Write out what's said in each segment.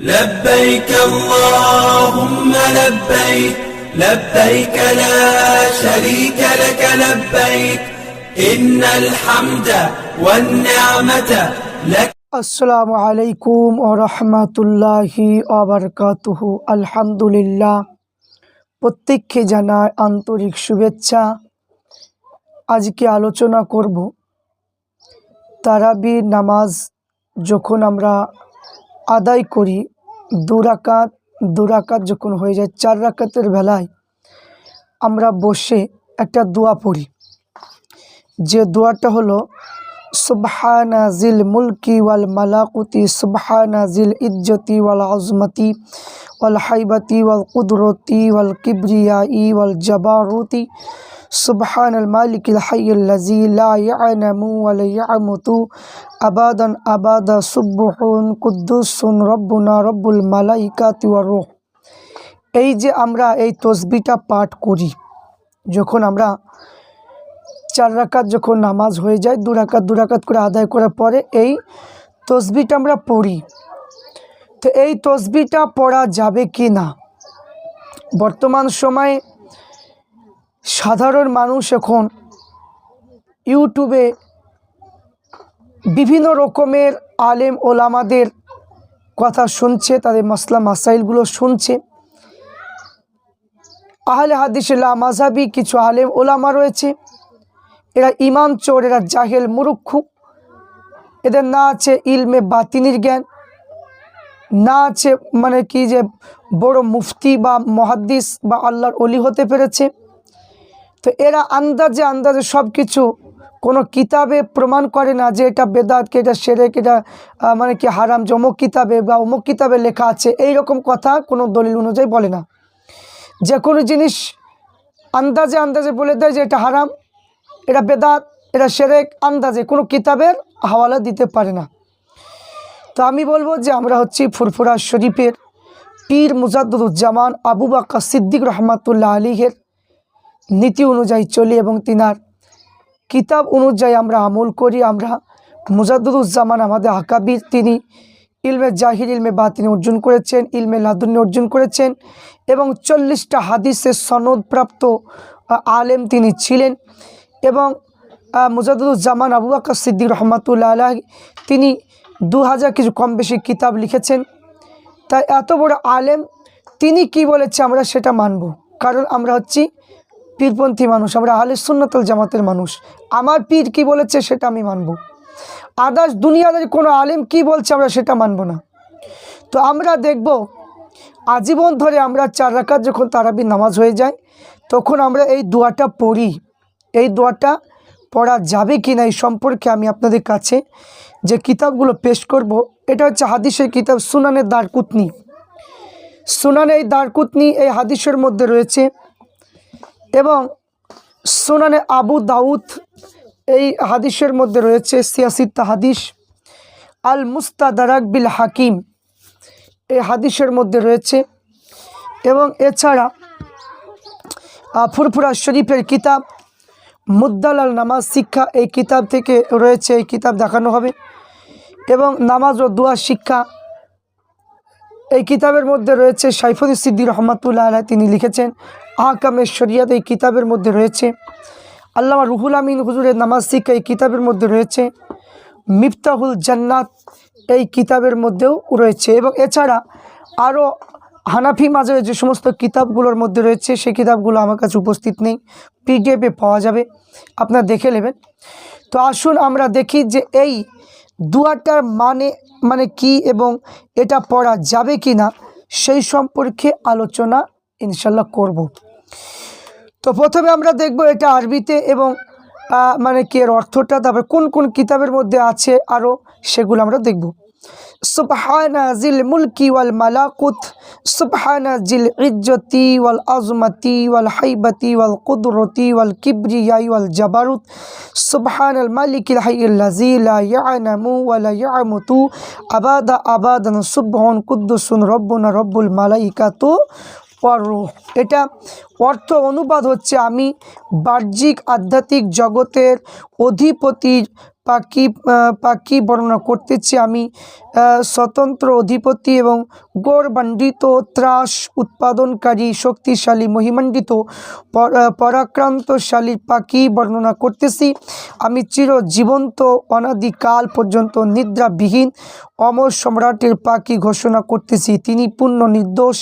لبيك اللهم لبيك لبيك لا شريك لك لبيك إن الحمد والنعمة لك আসসালামু আলাইকুম ও রহমতুল্লাহি আবরকাতুহু আলহামদুলিল্লাহ প্রত্যেককে জানায় আন্তরিক শুভেচ্ছা আজকে আলোচনা করব তারাবি নামাজ যখন আমরা আদায় করি দুরাকাত দুরাকাত যখন হয়ে যায়, চার রাকাতের বেলায় আমরা বসে একটা দোয়া পড়ি। যে দোয়াটা হলো সুবহানা জিল মুলকি ওয়াল মালাকুতি সুবহানা জিল ইজ্জতি ওয়াল আজমতি ওয়াল হাইবতি ওয়াল কুদরতি ওয়াল কিবরিয়াই ওয়াল জবারুতি সুবহান আল মালিক আল হাই আল্লাজি লা ইয়ানামু ওয়া লা ইয়ামুতু আবাদান আবাদা সুবহুন কুদ্দুসুন রব্বুনা রব্বুল মালাইকাতি ওয়ার রূহ এই যে আমরা এই তসবিটা পাঠ করি, যখন আমরা চার রাকাত যখন নামাজ হয়ে যায়, দু রাকাত দু রাকাত করে আদায় করার পরে এই তসবিটা আমরা পড়ি। তো এই তসবিটা পড়া যাবে কি না? বর্তমান সময়ে সাধারণ মানুষ এখন ইউটিউবে বিভিন্ন রকমের আলেম ওলামাদের কথা শুনছে, তাদের মাসলা মাসাইলগুলো শুনছে। আহলে হাদিসুল্লাহ মাঝাবি কিছু আলেম ওলামা রয়েছে। এরা ইমাম চোর, এরা জাহেল, মুরুক্ষু। এদের না আছে ইলমে বাতিনির জ্ঞান, না আছে মানে কি যে বড় মুফতি বা মহাদ্দিস বা আল্লাহর অলি হতে পেরেছে। তো এরা আন্দাজে আন্দাজে সব কিছু কোনো কিতাবে প্রমাণ করে না যে এটা বেদাতকে এটা সেরেক এটা মানে কি হারাম যে অমুক কিতাবে বা অমুক কিতাবে লেখা আছে, এই রকম কথা কোনো দলিল অনুযায়ী বলে না। যে কোনো জিনিস আন্দাজে আন্দাজে বলে দেয় যে এটা হারাম এটা বেদাত, এটা সেরেক, আন্দাজে, কোনো কিতাবের হাওয়ালা দিতে পারে না। তো আমি বলব যে আমরা হচ্ছি ফুরফুরা শরীফের পীর মুজাদ্দুজ্জামান আবু বাক্কা সিদ্দিক রহমাতুল্লাহ আলীহের নীতি অনুযায়ী চলি এবং তিনার কিতাব অনুযায়ী আমরা আমল করি। আমরা মুজাদ্দুজ্জামান আমাদের আকাবির, তিনি ইলমে জাহির, ইলমে বা তিনি অর্জন করেছেন, ইলমে লাদুন্নি অর্জন করেছেন এবং চল্লিশটা হাদিসের সনদপ্রাপ্ত আলেম তিনি ছিলেন। এবং আহ, মুজাদ্দুজ্জামান আবু বাক্কা সিদ্দিক রহমাতুল্লাহ আলাহ তিনি দু হাজার কিছু কম বেশি কিতাব লিখেছেন। তাই এত বড় আলেম তিনি কি বলেছে আমরা সেটা মানব। কারণ আমরা হচ্ছি পীরপন্থী মানুষ আমরা আলে সুন্নতল জামাতের মানুষ। আমার পীর কি বলেছে সেটা আমি মানব। আদার্স দুনিয়াদের কোনো আলেম কি বলছে আমরা সেটা মানব না। তো আমরা দেখব আজীবন ধরে আমরা চার রাকাত যখন তারাবি নামাজ হয়ে যায় তখন আমরা এই দোয়াটা পড়ি। এই দোয়াটা পড়া যাবে কি না এই সম্পর্কে আমি আপনাদের কাছে যে কিতাবগুলো পেশ করব, এটা হচ্ছে হাদিসের কিতাব সুনানের দারকুতনি। সুনানে এই দারকুতনি এই হাদিসের মধ্যে রয়েছে এবং সুনানে আবু দাউদ এই হাদিসের মধ্যে রয়েছে সিয়াসিত্তা হাদিস। আল মুস্তাদারাক বিল হাকিম এই হাদিসের মধ্যে রয়েছে এবং এছাড়া ফুরফুরা শরীফের কিতাব মুদ্দালাল নামাজ, শিক্ষা এই কিতাব থেকে রয়েছে, এই কিতাব দেখানো হবে। এবং নামাজ ও দোয়া শিক্ষা এই কিতাবের মধ্যে রয়েছে। সাইফুল সিদ্দির রহমতুল্লাহ আলাহ তিনি লিখেছেন আহকামের শরিয়াত এই কিতাবের মধ্যে রয়েছে। আল্লামা রুহুল আমিন হুজুরের নামাজ শিক্ষা এই কিতাবের মধ্যে রয়েছে। মিফতাহুল জান্নাত এই কিতাবের মধ্যেও রয়েছে। এবং এছাড়া আরও হানাফি মাঝে যে সমস্ত কিতাবগুলোর মধ্যে রয়েছে, সেই কিতাবগুলো আমার কাছে উপস্থিত নেই। পিডিএফে পাওয়া যাবে। আপনারা দেখে নেবেন। তো আসুন আমরা দেখি যে এই দুয়াটার মানে মানে কি এবং এটা পড়া যাবে কি না সেই সম্পর্কে আলোচনা ইনশাল্লাহ করব। তো প্রথমে আমরা দেখব এটা আরবিতে এবং মানে কি এর অর্থটা, তারপরে কোন কোন কিতাবের মধ্যে আছে আরও সেগুলো আমরা দেখব। সুবহানা জিল মুলকি ওয়াল মালাকুত, সুবহানা জিল ইজ্জতি ওয়াল আজমতি ওয়াল হাইবতি ওয়াল কুদরতি ওয়াল কিবরিয়াই ওয়াল জাবারুত সুবহান আল মালিকিল হাইয়্যিল্লাযী লা ইয়ানামু ওয়া লা ইয়ামুতু, আবাদা আবাদান সুবহান কুদ্দুসুন রব্বুনা রব্বুল মালাইকাতু ওয়ারুহ এটা অর্থ অনুবাদ হচ্ছে আমি বাহ্যিক আধ্যাত্মিক জগতের অধিপতির পাখি পাখি বর্ণনা করতেছি আমি স্বতন্ত্র অধিপতি এবং গৌরবান্বিত ত্রাস উৎপাদনকারী শক্তিশালী আহ, পরাক্রান্তশালী পাখি বর্ণনা করতেছি। আমি চির জীবন্ত অনাদিকাল পর্যন্ত নিদ্রাবিহীন অমর সম্রাটের পাখি ঘোষণা করতেছি। তিনি পূর্ণ নির্দোষ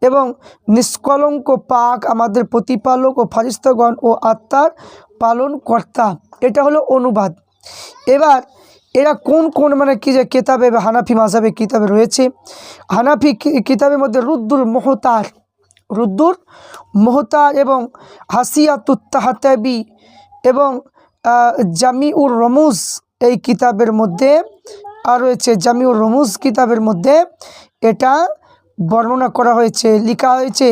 এবং নিষ্কলঙ্ক পাক আমাদের প্রতিপালক ও ফারিস্তগণ ও আত্মার পালনকর্তা। এটা হলো অনুবাদ। এবার এরা কোন কোন মানে কি যে কেতাবে বা হানাফি মাঝাবে কিতাবে রয়েছে? হানাফি কিতাবের মধ্যে রুদ্দুল মোহতার রুদ্দুর মোহতার এবং হাসিয়াতুত্তাহাতাবি এবং জামিউর রমুজ এই কিতাবের মধ্যে, আর রয়েছে জামিউর রমুজ কিতাবের মধ্যে, এটা বর্ণনা করা হয়েছে, লেখা হয়েছে,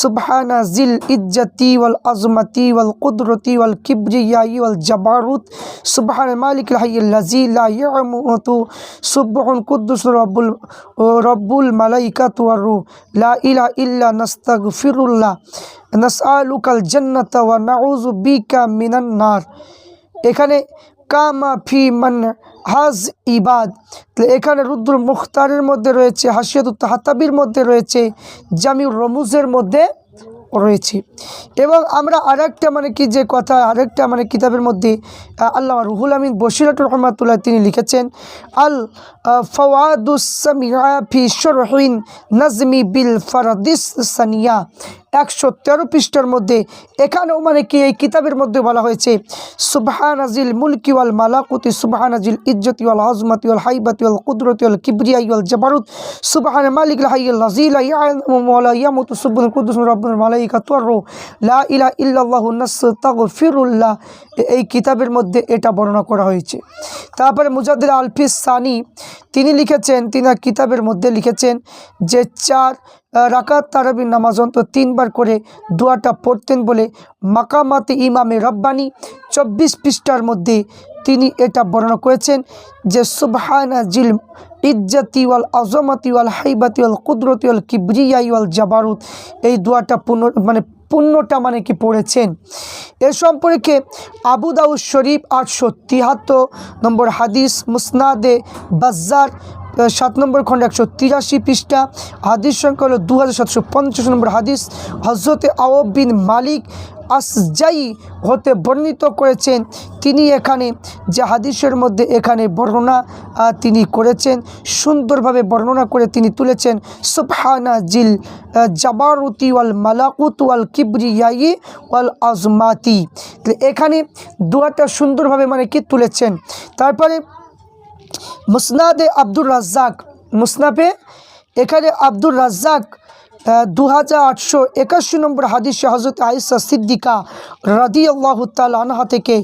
সুবহানা জিল ইজ্জতি ওয়াল আজমতি ওয়াল কুদরতি ওয়াল কিবরিয়াই ওয়াল জাবারুত, সুবহান মালিক লাহি লা ইয়ামুতু সুবহুন কুদ্দুস রব্বুল রব্বুল মালাইকাতু ওয়ার লা ইলাহা ইল্লা নাস্তাগফিরুল্লাহ, নাসআলুকাল জান্নাতা ওয়া নাউযু বিকা মিনান নার। এখানে কামা ফি মান হাজ ইবাদ। এখানে রুদ্র মুখতারের মধ্যে রয়েছে, হাসিয়াতুত হাতাবির মধ্যে রয়েছে, জামিউর রমুজের মধ্যে রয়েছে। এবং আমরা আরেকটা মানে কি যে কথা, আরেকটা মানে কিতাবের মধ্যে আল্লাহ রুহুল আমিন বসিরাতুর রহমাতুল্লাহ তিনি লিখেছেন, আল ফি শরহিন নাজমি বিল ফারাদিস সানিয়া। একশো তেরো পৃষ্ঠার মধ্যে। এখানেও মানে কি এই কিতাবের মধ্যে বলা হয়েছে সুবহান আজিল মুলকি ওয়াল মালাকুতি সুবহান আজিল ইজ্জতি ওয়াল হজমতি ওয়াল হাইবাতি ওয়াল কুদরতি ওয়াল কিবরিয়াই ওয়াল জাবারুত। সুবহান মালিক হাইয়াল লাজিলা ইয়ামু ওয়ালা ইয়ামুতু সুবহান কুদ্দুস রব্বুল মালাইকাতু ওয়ার লা ইলাহা ইল্লাল্লাহু এ- এই কিতাবের মধ্যে এটা বর্ণনা করা হয়েছে। তারপরে মুজাদ্দিদ আলফিস সানি তিনি লিখেছেন, তিনি কিতাবের মধ্যে লিখেছেন যে, চার রাকাত তারাবির নামাজ অন্তত তিনবার করে দোয়াটা পড়তেন বলে মাকামাতে ইমামে রব্বানি চব্বিশ পৃষ্ঠার মধ্যে তিনি এটা বর্ণনা করেছেন যে সুবহানা জিল ইজ্জতি ওয়াল আজমতি ওয়াল হাইবাতি ওয়াল কুদরতি ওয়াল কিবরিয়াই ওয়াল জাবারুত। এই দোয়াটা পূর্ণ মানে পূর্ণটা মানে কি পড়েছেন? এ সম্পর্কে আবু দাউদ শরীফ আটশো তিয়াত্তর নম্বর হাদিস মুসনাদে বাজ্জার আহ, সাত নম্বর খণ্ড একশো তিরাশি পৃষ্ঠা। হাদিস সংখ্যা হলো দু হাজার সাতশো পঞ্চাশ নম্বর হাদিস। হজরতে আওব বিন মালিক আসজাই হতে বর্ণিত করেছেন। তিনি এখানে যে হাদিসের মধ্যে এখানে বর্ণনা তিনি করেছেন, সুন্দরভাবে বর্ণনা করে তিনি তুলেছেন, সুবহানা জিল জাবারুতি ওয়াল মালাকুত ওয়াল কিবরিয়াই ওয়াল আজমাতি। এখানে দুয়াটা সুন্দরভাবে মানে কি তুলেছেন? তারপরে মুসনাদে আব্দুর রাজ্জাক মুসনাফে এখানে আব্দুর রাজ্জাক দু হাজার আটশো একাশি নম্বর হাদিস হজরত আইসা সিদ্দিকা রাদি আল্লাহ আনহা থেকে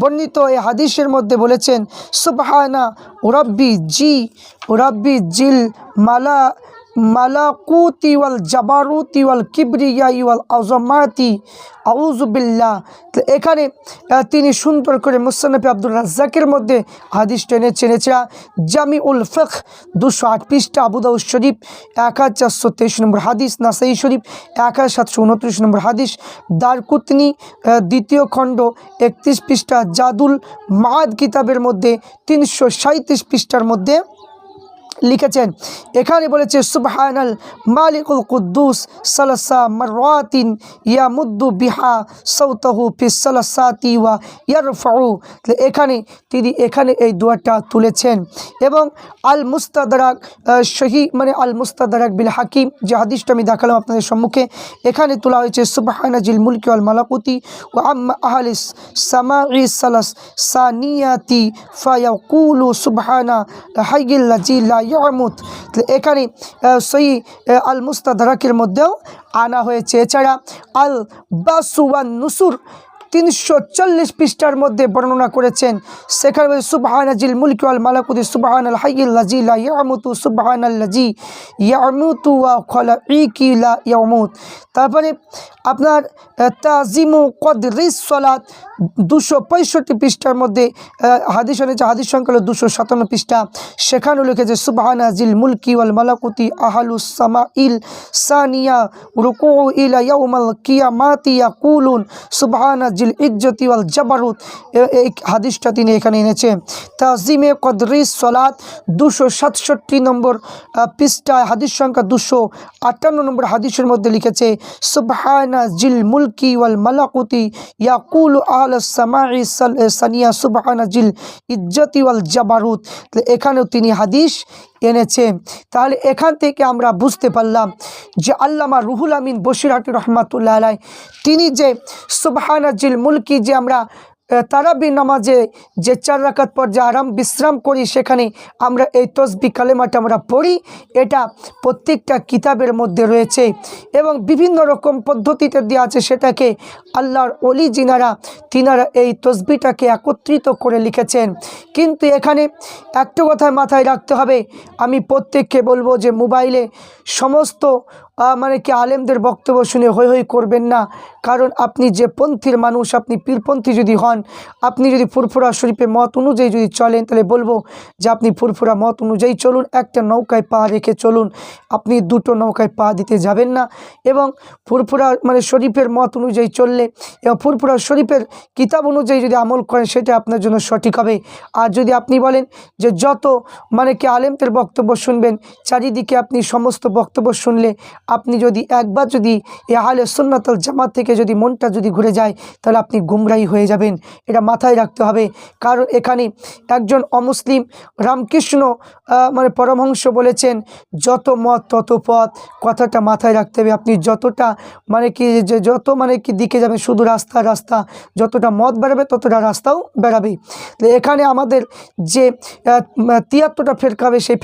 বর্ণিত এই হাদিসের মধ্যে বলেছেন, সুবহানা ওরাব্বি জি ওরাব্বি জিল মালা মালাকুতি ওয়াল জাবারুতি ওয়াল কিবরিয়া ওয়াল আজমাতি তো এখানে তিনি সুন্দর করে মুসানফি আব্দুল রাজ্জাকের মধ্যে হাদিস টেনে চেনেছিলা জামি উল ফখ দুশো আট পৃষ্ঠা আবুদাউদ শরীফ এক হাজার চারশো তেইশ নম্বর হাদিস, নাসাই শরীফ এক হাজার সাতশো উনত্রিশ নম্বর হাদিস, দারকুতনি দ্বিতীয় খণ্ড একত্রিশ পৃষ্ঠা, জাদুল মাদ কিতাবের মধ্যে তিনশো সাঁত্রিশ পৃষ্ঠার মধ্যে লিখেছেন। এখানে বলেছে, সুবহানাল মালিকুল কুদ্দুস সালাসা মারওয়াতিন ইয়া মুদ্দু বিহা সৌতহু ফি সালাসাতি ওয়া ইয়ারফাউ। এখানে তিনি, এখানে এই দোয়াটা তুলেছেন এবং আল মুস্তাদারাক সহি মানে আল মুস্তাদারাক বিল হাকিম, যে হাদিসটা আমি দেখালাম আপনাদের সম্মুখে, এখানে তোলা হয়েছে সুবহানা জিল মুলকি আল মালাকুতি ও আম্মা আহলিস সামাই সালাস সানিয়াতি ফায়াকুলু সুবহানা হাইগিল্লাজি লা ইয়ামুত। এখানে সই আল মুস্তাদারাকের মধ্যেও আনা হয়েছে। এছাড়া আল বাসুয়ান নুসুর তিনশো চল্লিশ পৃষ্ঠার মধ্যে বর্ণনা করেছেন। সেখানে সুবাহান আজিল মুলকি আল মালাকুদি সুবাহান আল হাইল্লাজি লা ইয়ামুতু সুবাহান আল্লাজি ইয়ামুতু ওয়া খলা ইকি লা ইয়ামুত। তারপরে আপনার তাজিমু কদরিস সলাত দুশো পঁয়ষট্টি পৃষ্ঠার মধ্যে হাদিস এনেছে হাদিস সংখ্যা হলো দুশো সাতান্ন পৃষ্ঠা। সেখানে লিখেছে সুবাহান আজিল মুলকি ওয়াল মালাকুতি আহালুস সামা ইল সানিয়া রুকু ইলা ইয়াউমাল কিয়ামাতি ইয়াকুলুন সুবহানা জিল জিল ইজ্জতি ওয়াল জাবারুত। এই হাদিসটা তিনি এখানে এনেছেন। তাজিমে কদরি সলাত দুশো সাতষট্টি নম্বর পৃষ্ঠায় হাদিস সংখ্যা দুশো আটান্ন নম্বর হাদিসের মধ্যে লিখেছে, সুবহানা জিল মুলকি ওয়াল মালাকুতি ইয়াকুল আল সাল- সানিয়া, সুবহানা জিল ইজ্জতি ওয়াল জাবারুত। এখানেও তিনি হাদিস এনেছে। তাহলে এখান থেকে আমরা বুঝতে পারলাম যে আল্লামা রুহুল আমিন বসিরহাটি রহমাতুল্লাহ তিনি যে সুবহানা জিল মুলকি যে আমরা তারাবি নামাজে যে চার রাকাত পর যে আরাম, বিশ্রাম করি, সেখানে আমরা এই তসবি কালেমাটা আমরা পড়ি। এটা প্রত্যেকটা কিতাবের মধ্যে রয়েছে এবং বিভিন্ন রকম পদ্ধতিতে দেওয়া আছে সেটাকে আল্লাহর অলি জিনারা তিনারা এই তসবিটাকে একত্রিত করে লিখেছেন। কিন্তু এখানে একটা কথা মাথায় রাখতে হবে। আমি প্রত্যেককে বলব যে মোবাইলে সমস্ত মানে কি আলেমদের বক্তব্য শুনে হৈ হৈ করবেন না। কারণ আপনি যে পন্থীর মানুষ, আপনি পীরপন্থী যদি হন, আপনি যদি ফুরফুরা শরীফে মত অনুযায়ী যদি চলেন, তাহলে বলব যে আপনি ফুরফুরা মত অনুযায়ী চলুন, একটা নৌকায় পা রেখে চলুন। আপনি দুটো নৌকায় পা দিতে যাবেন না। এবং ফুরফুরা মানে শরীফের মত অনুযায়ী চললে, এবং ফুরফুরা শরীফের কিতাব অনুযায়ী যদি আমল করেন, সেটা আপনার জন্য সঠিক হবে। আর যদি আপনি বলেন যে যত মানে কি আলেমদের বক্তব্য শুনবেন, চারিদিকে আপনি সমস্ত বক্তব্য শুনলে আপনি যদি একবার যদি এ সুন্নাতল জামাত থেকে যদি মনটা যদি ঘুরে যায়, তাহলে আপনি গুমরাহি হয়ে যাবেন। এটা মাথায় রাখতে হবে। কারণ এখানে একজন অমুসলিম রামকৃষ্ণ মানে পরমহংস বলেছেন, যত মত, তত পথ। কথাটা মাথায় রাখতে হবে। আপনি যতটা মানে কি, যে যত মানে কি দিকে যাবেন, শুধু রাস্তা রাস্তা, যতটা মত বেড়াবে, ততটা রাস্তাও বেড়াবে। এখানে আমাদের যে তিয়াত্তরটা ফেরকা হবে, সেই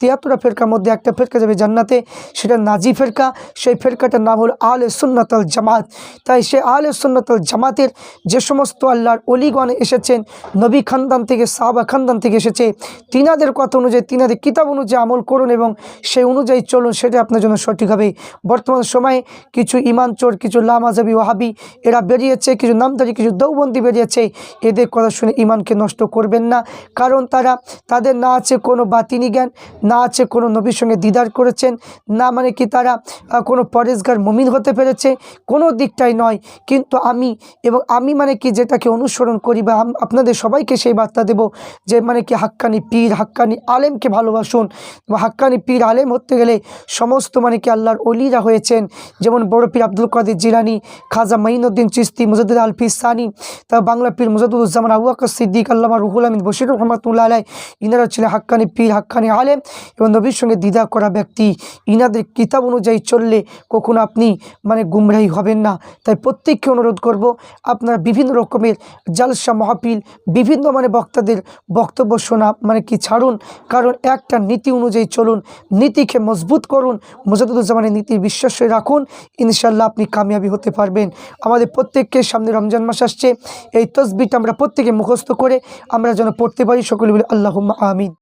তিয়াত্তরটা ফেরকার মধ্যে একটা ফেরকা যাবে জান্নাতে, সেটা নাজি ফেরকা, সেই ফেরকাটার নাম হল আলে সুন্নতল জামাত। তাই সে আলে সুন্নাতল জামাতের যে সমস্ত আল্লাহর অলিগণ এসেছেন, নবী খানদান থেকে, সাহাবা খানদান থেকে এসেছে, তিনাদের কথা অনুযায়ী, তিনাদের কিতাব অনুযায়ী আমল করুন এবং সেই অনুযায়ী চলুন, সেটা আপনার জন্য সঠিক হবে। বর্তমান সময়ে কিছু ইমান চোর, কিছু লামাজাবি ওহাবি এরা বেরিয়েছে, কিছু নামদারি কিছু দৌবন্দি বেরিয়েছে। এদের কথা শুনে ইমানকে নষ্ট করবেন না, কারণ তারা, তাদের না আছে কোনো বাতিনি জ্ঞান, না আছে কোনো নবীর সঙ্গে দিদার করেছেন, না মানে কি তারা আহ, কোনো পরেশগার মমিন হতে পেরেছে কোনো দিকটাই নয়। কিন্তু আমি এবং আমি মানে কি যেটাকে অনুসরণ করি বা আপনাদের সবাইকে সেই বার্তা দেব যে মানে কি হাক্কানি পীর হাক্কানি আলেমকে ভালোবাসুন। বা হাক্কানি পীর আলেম হতে গেলে সমস্ত মানে কি আল্লাহর অলিরা হয়েছেন। যেমন বড় পীর আব্দুল কাদের জিলানি খাজা মাইনুদ্দিন চিস্তি মুজাদ্দিদ আলফি সানি তা বাংলা পীর মুজাদুজ্জামান আবু আকাশ সিদ্দিক আল্লামা রুহুল আমিন বশির রহমতুল্লাহ আলাই ইনারা ছিলেন হাক্কানি পীর হাক্কানি আলেম এবং নবীর সঙ্গে দ্বিধা করা ব্যক্তি। ইনাদের কিতাব অনুযায়ী চললে কখনো আপনি মানে গুমরাহি হবেন না। তাই প্রত্যেককে অনুরোধ করব, আপনারা বিভিন্ন রকমের জালসা মহাপিল বিভিন্ন মানে বক্তাদের বক্তব্য শোনা মানে কি ছাড়ুন। কারণ একটা নীতি অনুযায়ী চলুন, নীতিকে মজবুত করুন, মুজাদুজ্জামানের নীতি বিশ্বাস রাখুন ইনশাল্লাহ আপনি কামিয়াবি হতে পারবেন। আমাদের প্রত্যেককে সামনে রমজান মাস আসছে, এই তসবিটা আমরা প্রত্যেকে মুখস্থ করে আমরা যেন পড়তে পারি, সকলে বলে আল্লাহ আমিন।